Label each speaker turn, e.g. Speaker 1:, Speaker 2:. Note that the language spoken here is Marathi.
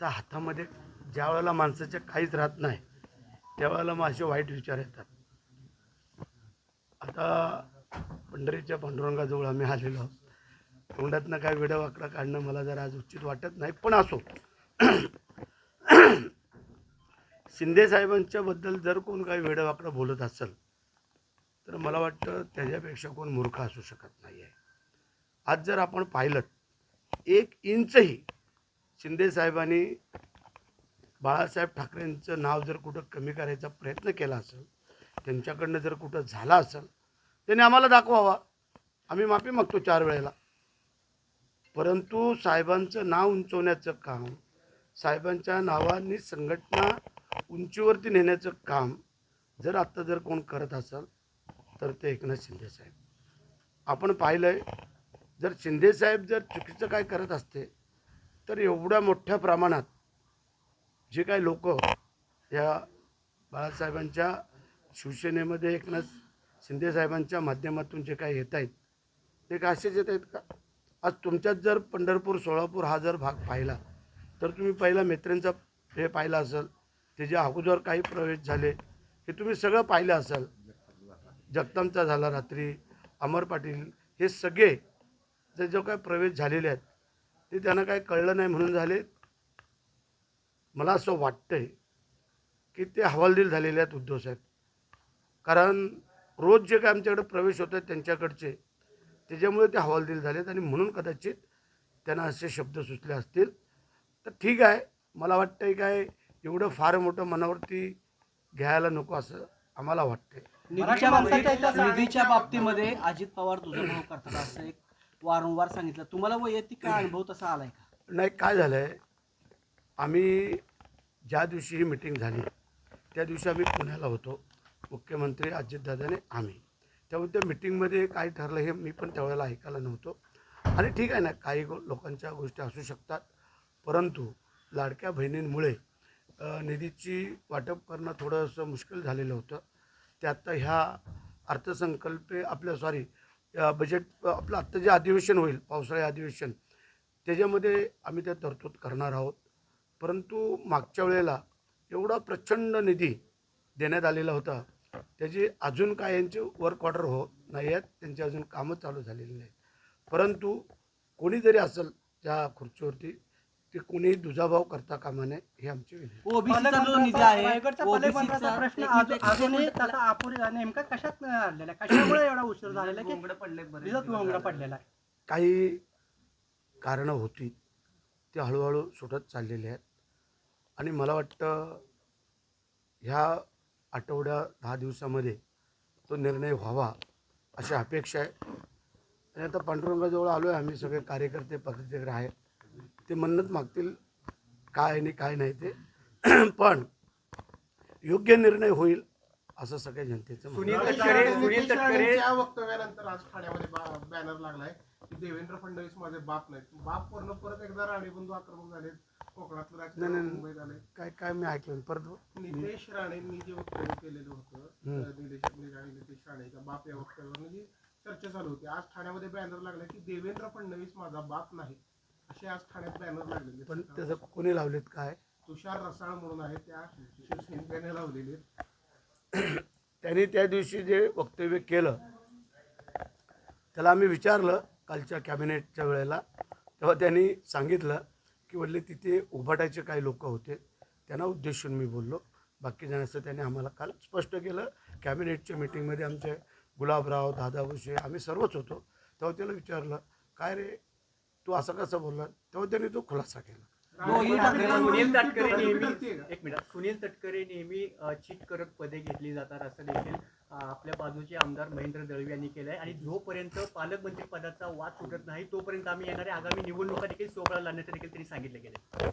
Speaker 1: आता हातामध्ये ज्या वेळेला माणसाच्या काहीच राहत नाही त्यावेळेला मग असे वाईट विचार येतात. आता पंढरीच्या पांडुरंगाजवळ आम्ही आलेलो आहोत. तोंडातनं काय वेडा वाकडा काढणं मला जरा आज उचित वाटत नाही पण असो. शिंदे साहेबांच्याबद्दल जर कोण काही वेडं वाकडं बोलत असेल तर मला वाटतं त्याच्यापेक्षा कोण मूर्ख असू शकत नाही आहे आज जर आपण पाहिलं एक इंचही शिंदे साहेबांनी बाळासाहेब ठाकरेंचं नाव जर कुठं कमी करायचा प्रयत्न केला असेल त्यांच्याकडनं जर कुठं झाला असेल त्यांनी आम्हाला दाखवावा. आम्ही माफी मागतो चार वेळेला. परंतु साहेबांचं नाव उंचवण्याचं काम साहेबांच्या नावाने संघटना उंचीवरती नेण्याचं काम जर आत्ता जर कोण करत असेल तर ते एकनाथ शिंदे साहेब. आपण पाहिलं आहे जर शिंदे साहेब जर चुकीचं काय करत असते तर एवढ्या मोठ्या प्रमाणात जे काही लोक या बाळासाहेबांच्या शिवसेनेमध्ये एकनाथ शिंदे साहेबांच्या माध्यमातून जे काही येत आहेत ते काय असेच येत आहेत का? आज तुमच्यात जर पंढरपूर सोलापूर हा जर भाग पाहिला तर तुम्ही पहिला मित्रांचा हे पाहिला असेल त्याच्या अगोदर काही प्रवेश झाले हे तुम्ही सगळं पाहिलं असाल. जगतामचा झाला रात्री अमर पाटील हे सगळे जे जो काय प्रवेश झालेले आहेत ते त्यांना काय कळलं नाही म्हणून झाले. मला असं वाटतंय की ते हवालदिल झालेले आहेत उद्धव साहेब. कारण रोज जे काय आमच्याकडे प्रवेश होत आहेत त्यांच्याकडचे त्याच्यामुळे ते हवालदिल झालेत आणि म्हणून कदाचित त्यांना असे शब्द सुचले असतील. तर ठीक आहे. मला वाटतंय काय एवढं फार मोठं मनावरती घ्यायला नको असं आम्हाला वाटतंय.
Speaker 2: निधीच्या बाबतीत निधीच्या बाबतीमध्ये अजित पवार तुझा भाव करतात असं एक वारंवार सांगितलं. तुम्हाला वैयक्तिक काय अनुभव तसा आलाय का?
Speaker 1: नाही काय झालं आहे आम्ही ज्या दिवशी ही मिटिंग झाली त्या दिवशी आम्ही पुण्याला होतो. मुख्यमंत्री अजितदादाने आम्ही. त्यामुळे त्या मिटिंगमध्ये काय ठरलं हे मी पण त्यावेळेला ऐकायला नव्हतो. आणि ठीक आहे ना काही गो लोकांच्या गोष्टी असू शकतात. परंतु लाडक्या बहिणींमुळे निधीची वाटप करणं थोडंसं मुश्किल झालेलं होतं. ते आत्ता ह्या अर्थसंकल्पे आपल्या सॉरी बजेट म्हणजे, आपलं आत्ता जे अधिवेशन होईल पावसाळी अधिवेशन त्याच्यामध्ये आम्ही त्या तरतूद करणार आहोत. परंतु मागच्या वेळेला एवढा प्रचंड निधी देण्यात आलेला होता. त्याची अजून काय यांचे वर्क ऑर्डर होत नाही आहेत. त्यांची अजून कामं चालू झालेली नाहीत. परंतु कोणी जरी असेल त्या खुर्चीवरती ते कोणीही दुजाभाव करता कामा नये हे आमची विनंती.
Speaker 2: ओबीसीचा जो निधी आहे
Speaker 3: रायगडच्या पालेभरणाचा
Speaker 2: ओबीसीचा
Speaker 3: प्रश्न
Speaker 2: एक
Speaker 3: आज-
Speaker 2: मिनिट,
Speaker 3: अजूनही
Speaker 2: एक मिनिट.
Speaker 3: त्याचा अपुरी नेमका कशात आणलेला आहे? कशामुळे एवढा उशीर झालेला आहे की तिथं भोंगडा पडलेला आहे?
Speaker 1: काही कारणं होती ती हळूहळू सुटत चाललेली आहेत. आणि मला वाटतं ह्या आठवड्या दहा दिवसामध्ये तो निर्णय व्हावा अशी अपेक्षा आहे. आणि आता पांडुरंगाजवळ आलो आहे आम्ही सगळे कार्यकर्ते पदाधिकारी आहेत. ते म्हणत मागतील काय आणि काय नाही ते पण योग्य निर्णय होईल असं सगळ्या जनतेचं.
Speaker 4: सुनील तटकरे सुनील तटकरे
Speaker 5: राणेंच्या वक्तव्यानंतर आज ठाण्यामध्ये बॅनर लागलाय की देवेंद्र फडणवीस माझे बाप नाहीत बाप वरनं परत एकदा राणे बंधू आक्रमक झाले कोकणातलं राजकारण
Speaker 1: नाही.
Speaker 5: मुंबईत आले
Speaker 1: काय काय मी ऐकलं. परत.
Speaker 5: नितेश राणेंनी जे वक्तव्य केलेलं होतं निलेश नितेश राणेचा बाप या वक्तव्यावर जी चर्चा चालू होती आज ठाण्यामध्ये बॅनर लागला की देवेंद्र फडणवीस माझा बाप नाही असे आज ठाण्यात बॅनर लागलेले
Speaker 1: पण
Speaker 5: आहेत.
Speaker 1: त्याचं कोणी लावलेत काय?
Speaker 5: तुषार रसाळ म्हणून आहे त्या शिवसेनेने लावलेले आहेत.
Speaker 1: त्यांनी त्या दिवशी जे वक्तव्य केलं त्याला आम्ही विचारलं कालच्या कॅबिनेटच्या वेळेला. तेव्हा त्यांनी सांगितलं की वडले तिथे उभाटाचे काही लोक होते त्यांना उद्देशून मी बोललो. बाकी जणांचं त्यांनी आम्हाला काल स्पष्ट केलं. कॅबिनेटच्या मिटिंगमध्ये आमचे गुलाबराव दादा भुसे आम्ही सर्वच होतो. तेव्हा त्याला विचारलं काय रे तू असं कसं बोलला तेव्हा त्यांनी तो खुलासा केला.
Speaker 4: सुनील तटकरे नेहमी? एक मिनिट सुनील तटकरे नेहमी चीट करत पदे घेतली जातात असं देखील आपल्या बाजूचे आमदार महेंद्र दळवी यांनी केलंय. आणि जोपर्यंत पालकमंत्री पदाचा वाद सुटत नाही तोपर्यंत आम्ही येणाऱ्या आगामी निवडणुका देखील सोबळा लावण्याचं देखील त्यांनी सांगितलं गेलं